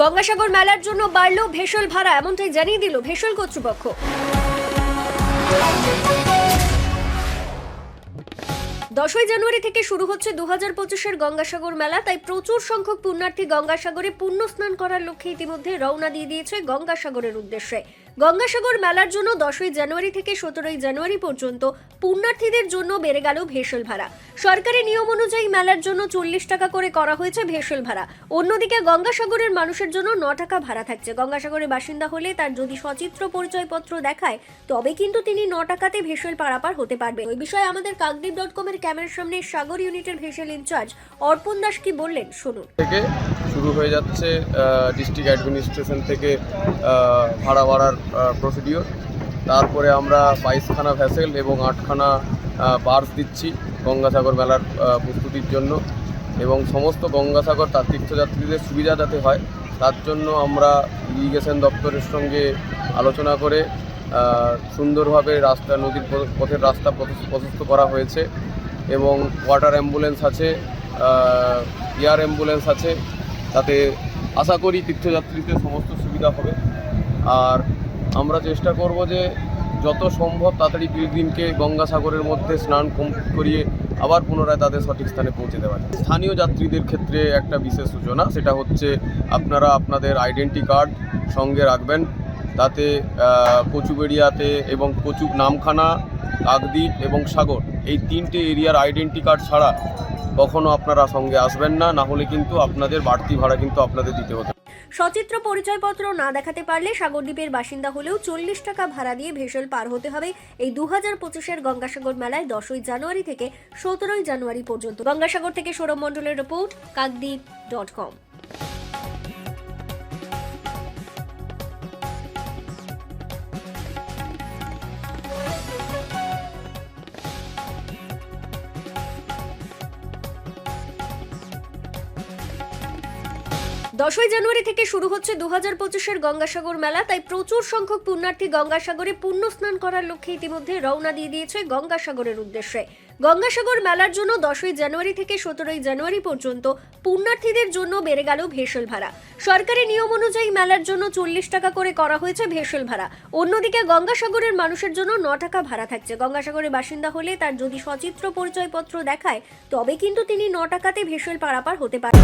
গঙ্গাসাগর মেলার জন্য বাড়লো ভেসল ভাড়া, এমনটাই জানিয়ে দিল ভেসল কর্তৃপক্ষ। দশই জানুয়ারি থেকে শুরু হচ্ছে দু হাজার পঁচিশের গঙ্গাসাগর মেলা, তাই প্রচুর সংখ্যক পুণ্যার্থী গঙ্গাসাগরে পুণ্য স্নান করার লক্ষ্যে ইতিমধ্যে রওনা দিয়ে দিয়েছে গঙ্গাসাগরের উদ্দেশ্যে। গঙ্গাসাগর মেলার জন্য দশই জানুয়ারি থেকে সতেরোই জানুয়ারি পর্যন্ত পুণ্যার্থীদের জন্য বেড়ে গেল ভেসল ভাড়া। সরকারি নিয়ম অনুযায়ী মেলার জন্য চল্লিশ টাকা করে করা হয়েছে ভেসল ভাড়া। অন্যদিকে গঙ্গাসাগরের মানুষের জন্য ন টাকা ভাড়া থাকছে। গঙ্গাসাগরের বাসিন্দা হলে তার যদি সচিত্র পরিচয়পত্র দেখায়, তবে কিন্তু তিনি ন টাকাতে ভেসল পারাপার হতে পারবেন। ওই বিষয়ে আমাদের কাকদ্বীপ ডট কমের ক্যামেরার সামনে সাগর ইউনিটের ভেসেল ইনচার্জ অর্পণ দাস কি বললেন? শুনুন। শুরু হয়ে যাচ্ছে ডিস্ট্রিক্ট অ্যাডমিনিস্ট্রেশন থেকে ভাড়া বাড়ার প্রসিডিওর তারপরে আমরা বাইশখানা ভ্যাসেল এবং আটখানা বার্স দিচ্ছি গঙ্গাসাগর মেলার প্রস্তুতির জন্য। এবং সমস্ত গঙ্গাসাগর তার তীর্থযাত্রীদের সুবিধা যাতে হয়, তার জন্য আমরা ইরিগেশন দপ্তরের সঙ্গে আলোচনা করে সুন্দরভাবে রাস্তা, নদীর পথের রাস্তা প্রশস্ত করা হয়েছে। এবং ওয়াটার অ্যাম্বুলেন্স আছে এয়ার অ্যাম্বুলেন্স আছে তাতে আশা করি তীর্থযাত্রীদের সমস্ত সুবিধা হবে। আর আমরা চেষ্টা করব যে যত সম্ভব তাড়াতাড়ি দিনকে গঙ্গাসাগরের মধ্যে স্নান করিয়ে আবার পুনরায় তাদের সঠিক স্থানে পৌঁছে দেওয়া যায়। স্থানীয় যাত্রীদের ক্ষেত্রে একটা বিশেষ সূচনা, সেটা হচ্ছে আপনারা আপনাদের আইডেন্টি কার্ড সঙ্গে রাখবেন। তাতে কচুবেড়িয়াতে এবং কচু, নামখানা, কাকদ্বীপ এবং সাগর, এই তিনটে এরিয়ার আইডেন্টি কার্ড ছাড়া কখনো আপনারা সঙ্গে আসবেন না। না হলে কিন্তু আপনাদের বাড়তি ভাড়া কিন্তু আপনাদের দিতে হতে। সচিত্র পরিচয়পত্র না দেখাতে পারলে সাগরদ্বীপের বাসিন্দা হলেও চল্লিশ টাকা ভাড়া দিয়ে ভেসেল পার হতে হবে এই দু হাজার পঁচিশের গঙ্গাসাগর মেলায় দশই জানুয়ারি থেকে সতেরোই জানুয়ারি পর্যন্ত। গঙ্গাসাগর থেকে সৌরভ মণ্ডলের রিপোর্ট, কাকদ্বীপ ডট কম। দশই জানুয়ারি থেকে শুরু হচ্ছে দু হাজার পঁচিশের গঙ্গাসাগর মেলা, তাই প্রচুর সংখ্যক পুণ্যার্থী গঙ্গাসাগরে পুণ্য স্নান করার লক্ষ্যে ইতিমধ্যে রওনা দিয়ে দিয়েছে গঙ্গাসাগরের উদ্দেশ্যে। গঙ্গাসাগর মেলার জন্য দশই জানুয়ারি থেকে সতেরোই জানুয়ারি পর্যন্ত পুণ্যার্থীদের জন্য বেড়ে গেল ভেসল ভাড়া। সরকারি নিয়ম অনুযায়ী মেলার জন্য চল্লিশ টাকা করে করা হয়েছে ভেসল ভাড়া। অন্যদিকে গঙ্গাসাগরের মানুষের জন্য ন টাকা ভাড়া থাকছে। গঙ্গাসাগরের বাসিন্দা হলে তার যদি সচিত্র পরিচয়পত্র দেখায়, তবে কিন্তু তিনি ন টাকাতে ভেসল পারাপার হতে পারেন